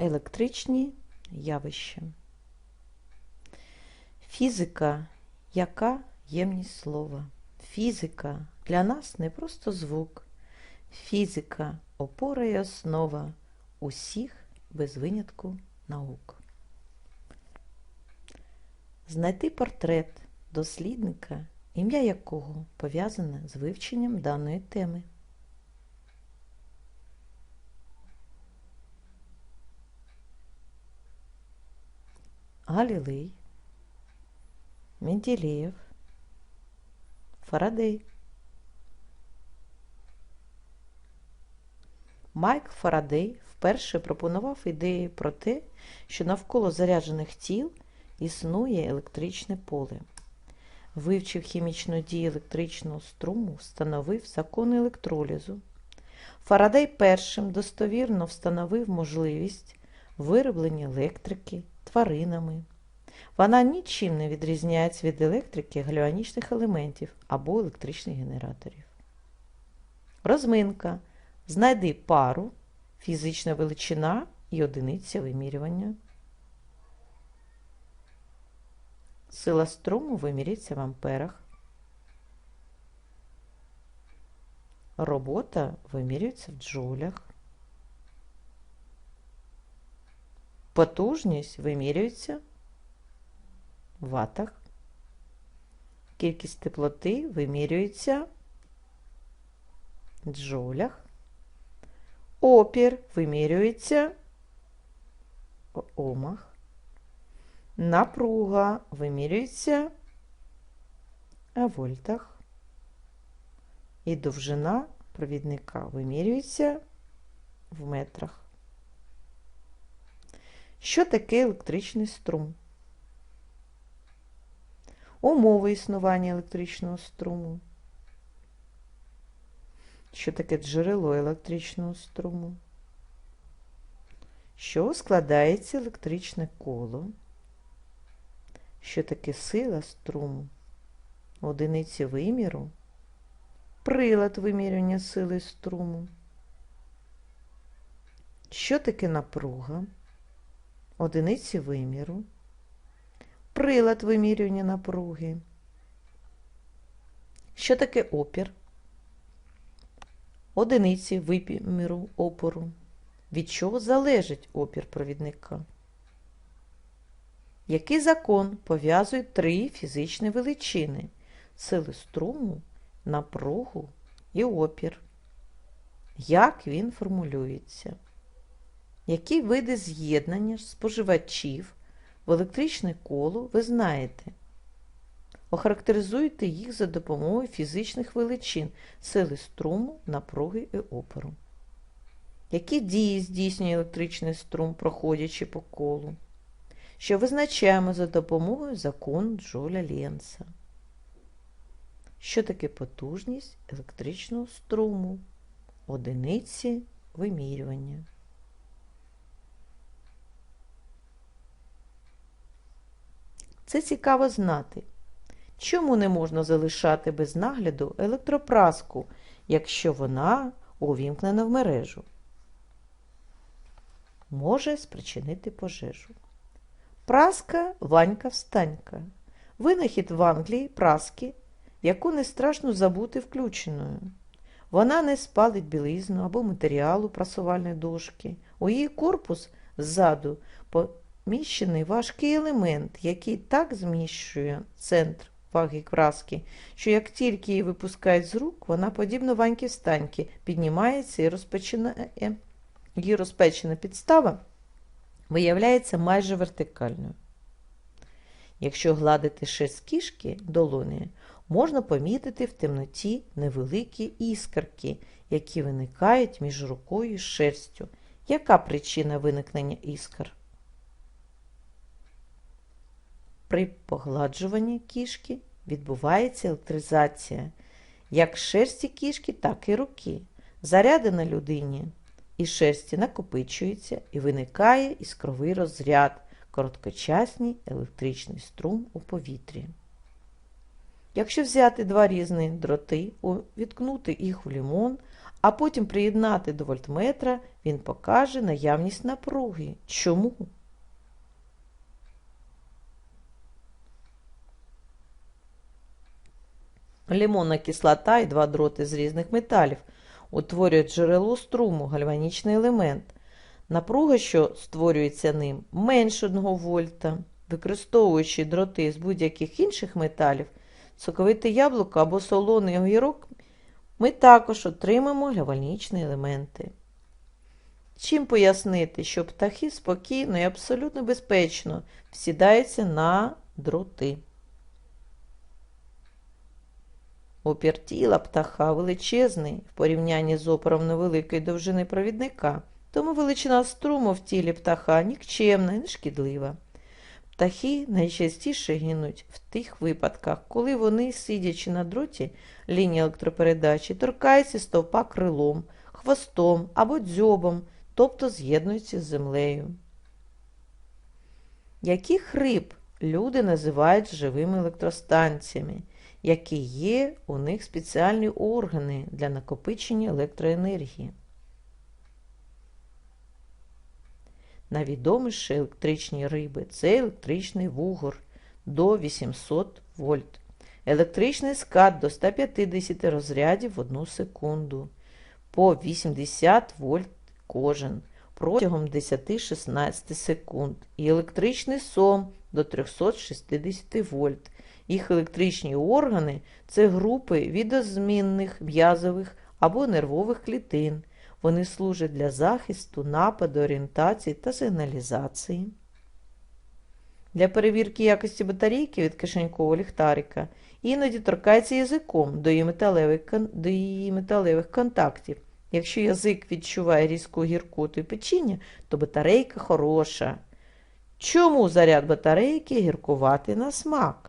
Електричні явища. Фізика яка ємність слова? Фізика для нас не просто звук. Фізика опора і основа усіх без винятку наук. Знайти портрет дослідника, ім'я якого пов'язане з вивченням даної теми. Галілей, Менделєєв, Фарадей. Майк Фарадей вперше пропонував ідеї про те, що навколо заряджених тіл існує електричне поле. Вивчив хімічну дію електричного струму, встановив закони електролізу. Фарадей першим достовірно встановив можливість вироблення електрики тваринами. Вона нічим не відрізняється від електрики гальванічних елементів або електричних генераторів. Розминка. Знайди пару, фізична величина і одиниця вимірювання. Сила струму вимірюється в амперах. Робота вимірюється в джоулях. Потужність вимірюється в ватах. Кількість теплоти вимірюється в джоулях. Опір вимірюється в омах. Напруга вимірюється в вольтах. І довжина провідника вимірюється в метрах. Що таке електричний струм? Умови існування електричного струму. Що таке джерело електричного струму? Що складається електричне коло? Що таке сила струму? Одиниці виміру? Прилад вимірювання сили струму. Що таке напруга? Одиниці виміру. Прилад вимірювання напруги. Що таке опір? Одиниці виміру опору. Від чого залежить опір провідника? Який закон пов'язує три фізичні величини сили струму, напругу і опір? Як він формулюється? Які види з'єднання споживачів в електричне коло ви знаєте? Охарактеризуйте їх за допомогою фізичних величин сили струму, напруги і опору. Які дії здійснює електричний струм, проходячи по колу? Що визначаємо за допомогою закону Джоля Ленца? Що таке потужність електричного струму? Одиниці вимірювання. Це цікаво знати. Чому не можна залишати без нагляду електропраску, якщо вона увімкнена в мережу? Може спричинити пожежу. Праска Ванька встанька. Винахід в Англії праски, яку не страшно забути включеною. Вона не спалить білизну або матеріалу прасувальної дошки. У її корпус ззаду поміщений важкий елемент, який так зміщує центр ваги праски, що як тільки її випускають з рук, вона, подібно ваньки встаньки, піднімається і розпочинає. Її розпечена підстава виявляється майже вертикальною. Якщо гладити шерсть кішки долони, можна помітити в темноті невеликі іскорки, які виникають між рукою і шерстю. Яка причина виникнення іскор? При погладжуванні кішки відбувається електризація як шерсті кішки, так і руки. Заряди на людині і шерсті накопичується і виникає іскровий розряд, короткочасний електричний струм у повітрі. Якщо взяти два різні дроти, відкнути їх у лімон, а потім приєднати до вольтметра, він покаже наявність напруги. Чому? Лімонна кислота і два дроти з різних металів утворюють джерело струму, гальванічний елемент. Напруга, що створюється ним, менше 1 вольта. Використовуючи дроти з будь-яких інших металів, соковите яблуко або солоний огірок, ми також отримаємо гальванічні елементи. Чим пояснити, що птахи спокійно і абсолютно безпечно всідаються на дроти? Опір тіла птаха величезний в порівнянні з опором невеликої довжини провідника, тому величина струму в тілі птаха нікчемна і нешкідлива. Птахи найчастіше гинуть в тих випадках, коли вони, сидячи на дроті лінії електропередачі, торкаються стовпа крилом, хвостом або дзьобом, тобто з'єднуються з землею. Яких риб люди називають живими електростанціями? Які є у них спеціальні органи для накопичення електроенергії. Найвідоміші електричні риби це електричний вугор до 800 вольт, електричний скат до 150 розрядів в 1 секунду, по 80 вольт кожен протягом 10-16 секунд, і електричний сом до 360 вольт їх електричні органи це групи відозмінних м'язових або нервових клітин. Вони служать для захисту, нападу, орієнтації та сигналізації. Для перевірки якості батарейки від кишенькового ліхтарика іноді торкається язиком до її металевих, до її металевих контактів. Якщо язик відчуває різку гіркоту і печіння, то батарейка хороша. Чому заряд батарейки гіркувати на смак?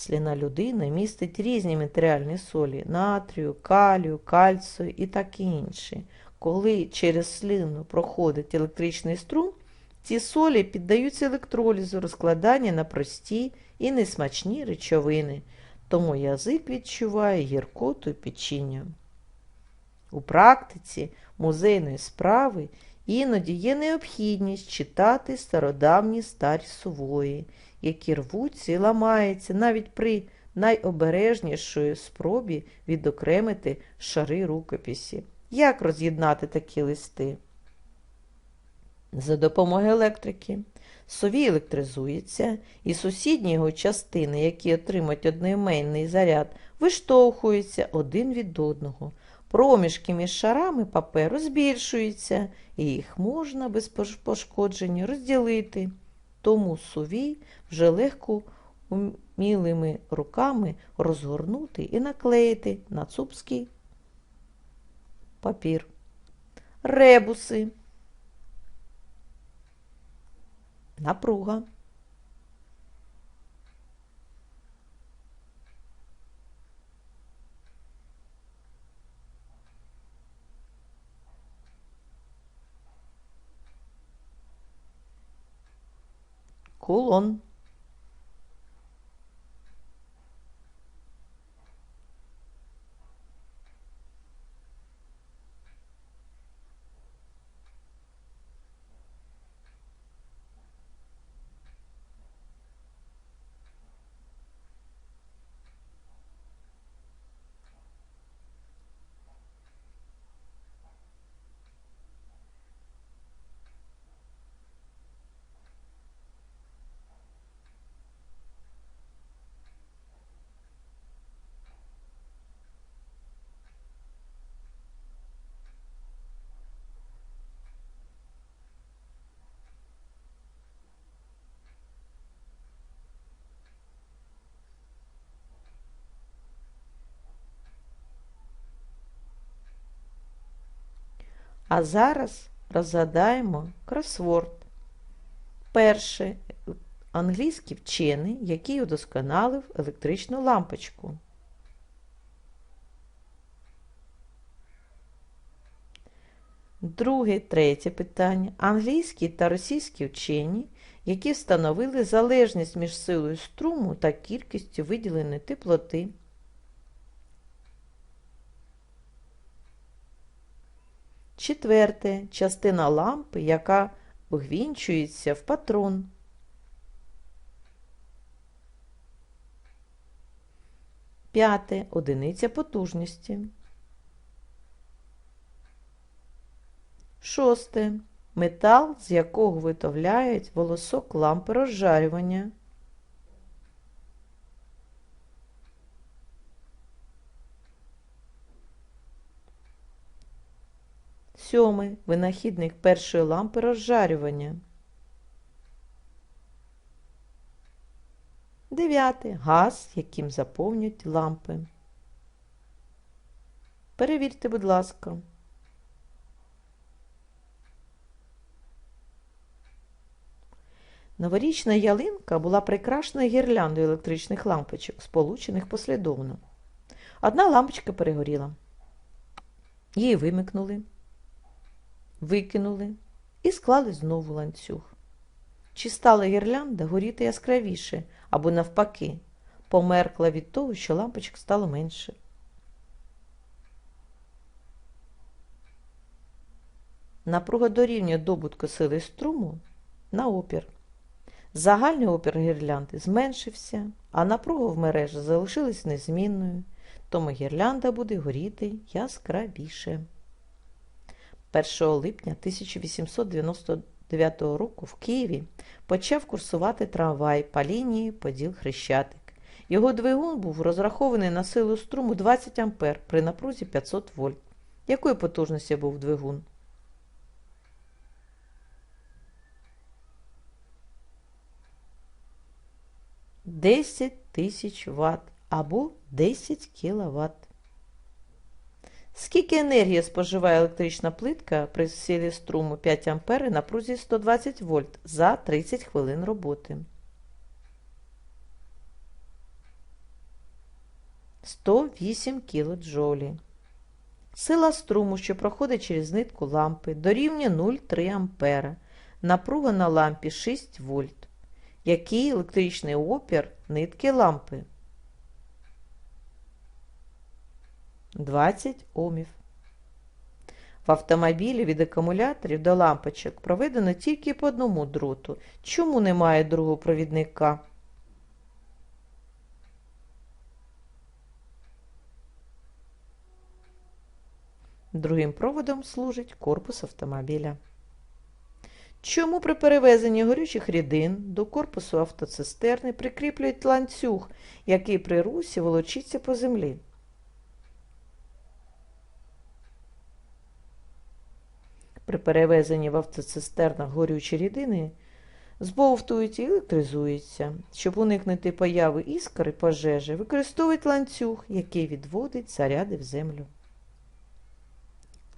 Сліна людини містить різні матеріальні солі натрію, калію, кальцію і таке інше. Коли через слину проходить електричний струм, ці солі піддаються електролізу, розкладання на прості і несмачні речовини, тому язик відчуває гіркоту і печіння. У практиці музейної справи іноді є необхідність читати стародавні старі сувої – які рвуться і ламаються навіть при найобережнішої спробі відокремити шари рукописі. Як роз'єднати такі листи? За допомогою електрики. Совій електризується, і сусідні його частини, які отримують одноіменний заряд, виштовхуються один від одного. Проміжки між шарами паперу збільшуються, і їх можна без пошкодження розділити. Тому сувій вже легко умілими руками розгорнути і наклеїти на цупський папір. Ребуси, напруга. Кулон. А зараз розгадаємо кросворд. Перший англійський вчений, який удосконалив електричну лампочку. Друге, третє питання. Англійські та російські вчені, які встановили залежність між силою струму та кількістю виділеної теплоти. Четверте частина лампи, яка вгвінчується в патрон. П'яте одиниця потужності. Шосте метал, з якого виготовляють волосок лампи розжарювання. Сьомий винахідник першої лампи розжарювання. Дев'яте газ, яким заповнюють лампи. Перевірте, будь ласка. Новорічна ялинка була прикрашена гірляндою електричних лампочок, сполучених послідовно. Одна лампочка перегоріла. Її вимикнули, викинули і склали знову ланцюг. Чи стала гірлянда горіти яскравіше або, навпаки, померкла від того, що лампочок стало менше. Напруга дорівнює добутку сили струму на опір. Загальний опір гірлянди зменшився, а напруга в мережі залишилась незмінною, тому гірлянда буде горіти яскравіше. 1 липня 1899 року в Києві почав курсувати трамвай по лінії Поділ Хрещатик. Його двигун був розрахований на силу струму 20 А при напрузі 500 вольт. Якої потужності був двигун? Десять тисяч Вт або 10 кВт. Скільки енергії споживає електрична плитка при силі струму 5 А і напрузі 120 вольт за 30 хвилин роботи? 108 кДж. Сила струму, що проходить через нитку лампи, дорівнює 0,3 А. Напруга на лампі 6 вольт. Який електричний опір нитки лампи? 20 Омів. В автомобілі від акумуляторів до лампочок проведено тільки по одному дроту. Чому немає другого провідника? Другим проводом служить корпус автомобіля. Чому при перевезенні горючих рідин до корпусу автоцистерни прикріплюють ланцюг, який при русі волочиться по землі? При перевезенні в автоцистернах горючі рідини збовтують і електризуються. Щоб уникнути появи іскр і пожежі, використовують ланцюг, який відводить заряди в землю.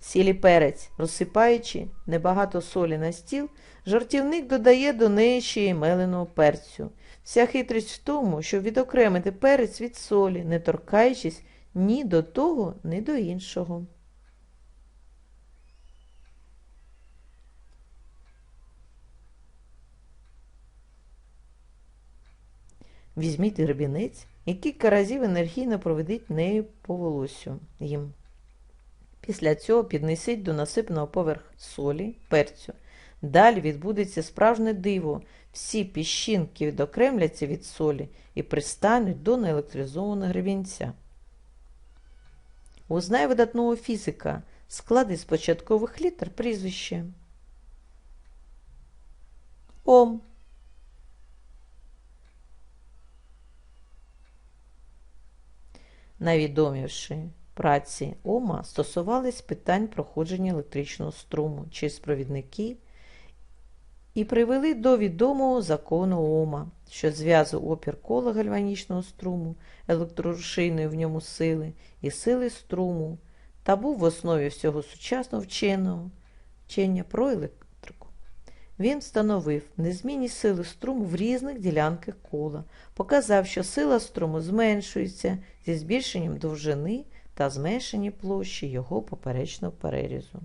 Сілі перець, розсипаючи небагато солі на стіл, жартівник додає до неї ще й меленого перцю. Вся хитрість в тому, щоб відокремити перець від солі, не торкаючись ні до того, ні до іншого. Візьміть гребінець і кілька разів енергійно проведіть нею по волосю їм. Після цього піднесіть до насипаного поверх солі, перцю. Далі відбудеться справжнє диво. Всі піщинки відокремляться від солі і пристануть до неелектризованого гребінця. Узнай видатного фізика. Склади з початкових літер прізвище. Ом. Найвідоміші праці Ома стосувались питань проходження електричного струму через провідники і привели до відомого закону Ома, що зв'язує опір кола гальванічного струму, електрорушійної в ньому сили і сили струму, та був в основі всього сучасного вченого вчення про електрику. Він встановив незмінність сили струму в різних ділянках кола, показав, що сила струму зменшується зі збільшенням довжини та зменшенні площі його поперечного перерізу.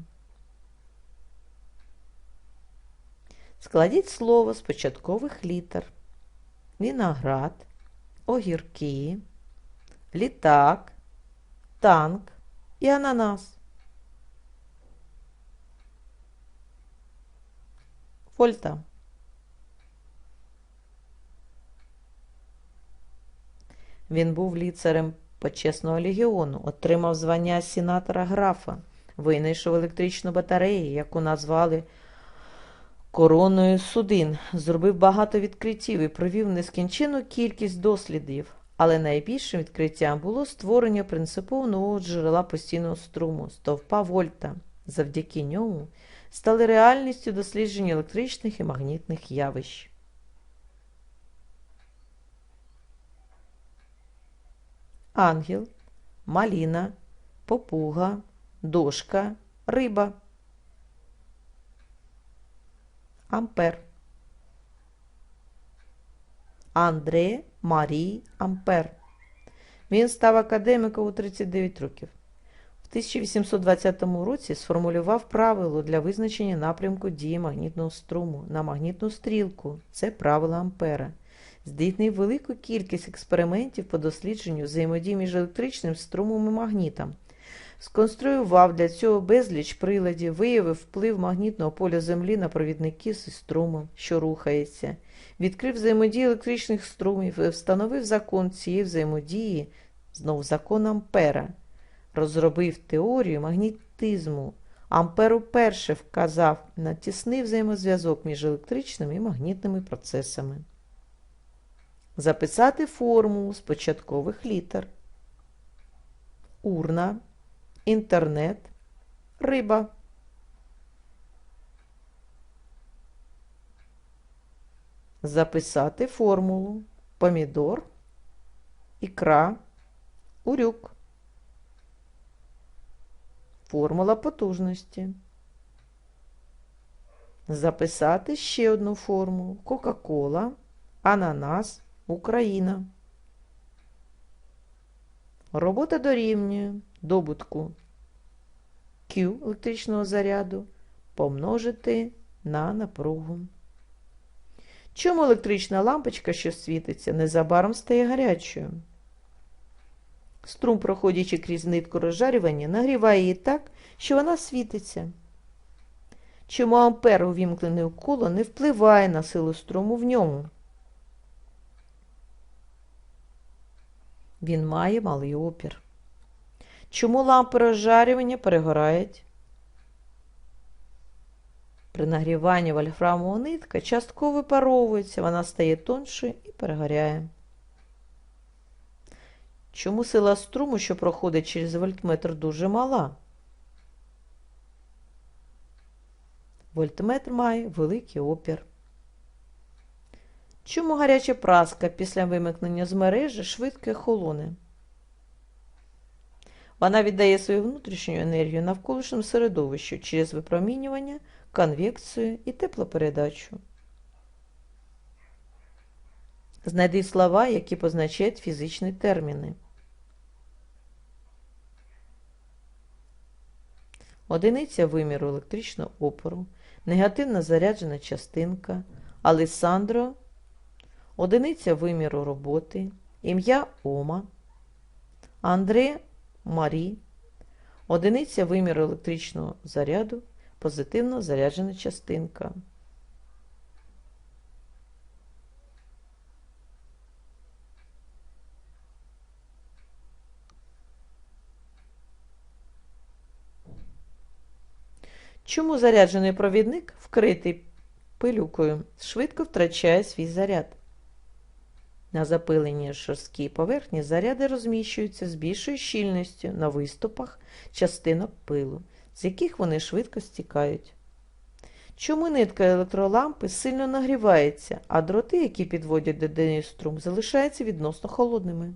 Складіть слово з початкових літер. Віноград, огірки, літак, танк і ананас. Вольта. Він був ліцарем почесного легіону, отримав звання сенатора графа, винайшов електричну батарею, яку назвали короною судин, зробив багато відкриттів і провів нескінчену кількість дослідів. Але найбільшим відкриттям було створення принципово нового джерела постійного струму стовпа Вольта. Завдяки ньому стали реальністю дослідження електричних і магнітних явищ. Ангел, маліна, попуга, дошка, риба. Ампер. Андре Марій Ампер. Він став академиком у 39 років. В 1820 році сформулював правило для визначення напрямку дії магнітного струму на магнітну стрілку. Це правило Ампера. Здійснив велику кількість експериментів по дослідженню взаємодії між електричним струмом і магнітом. Сконструював для цього безліч приладів, виявив вплив магнітного поля Землі на провідники зі струмом, що рухається, відкрив взаємодію електричних струмів і встановив закон цієї взаємодії, знов закон Ампера, розробив теорію магнітизму. Ампер уперше вказав на тісний взаємозв'язок між електричними і магнітними процесами. Записати формулу з початкових літер. Урна, інтернет, риба. Записати формулу помідор, ікра, урюк. Формула потужності. Записати ще одну формулу Кока-Кола, ананас, Україна. Робота дорівнює добутку Q електричного заряду помножити на напругу. Чому електрична лампочка, що світиться, незабаром стає гарячою? Струм, проходячи крізь нитку розжарювання, нагріває її так, що вона світиться. Чому ампер, увімкнений у коло, не впливає на силу струму в ньому? Він має малий опір. Чому лампи розжарювання перегорають? При нагріванні вольфрамова нитка частково випаровується, вона стає тоншою і перегоряє. Чому сила струму, що проходить через вольтметр, дуже мала? Вольтметр має великий опір. Чому гаряча праска після вимикнення з мережі швидко холоне? Вона віддає свою внутрішню енергію навколишньому середовищу через випромінювання, конвекцію і теплопередачу. Знайди слова, які позначають фізичні терміни. Одиниця виміру електричного опору, негативно заряджена частинка, Алесандро, одиниця виміру роботи, ім'я Ома, Андре Марі, одиниця виміру електричного заряду, позитивно заряджена частинка. Чому заряджений провідник, вкритий пилюкою, швидко втрачає свій заряд? На запиленій шорсткій поверхні заряди розміщуються з більшою щільністю на виступах частинок пилу, з яких вони швидко стікають. Чому нитка електролампи сильно нагрівається, а дроти, які підводять до неї струм, залишаються відносно холодними?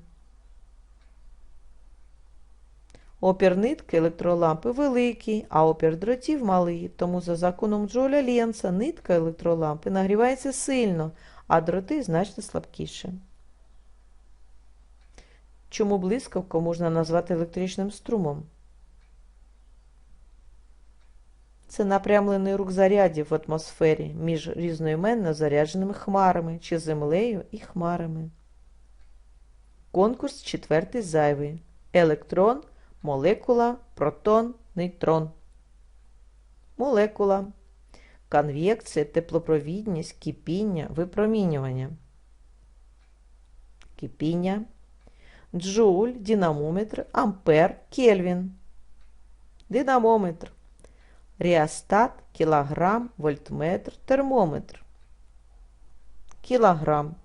Опір нитки електролампи великий, а опір дротів малий, тому за законом Джоля Ленца нитка електролампи нагрівається сильно, а дроти значно слабкіше. Чому блискавку можна назвати електричним струмом? Це напрямлений рух зарядів в атмосфері між різноіменно зарядженими хмарами чи землею і хмарами. Конкурс четвертий зайвий. Електрон, молекула, протон, нейтрон. Молекула. конвекція, теплопровідність, кипіння, випромінювання. Кипіння. Джоуль, динамометр, ампер, кельвін. Динамометр. Реостат, кілограм, вольтметр, термометр. Кілограм.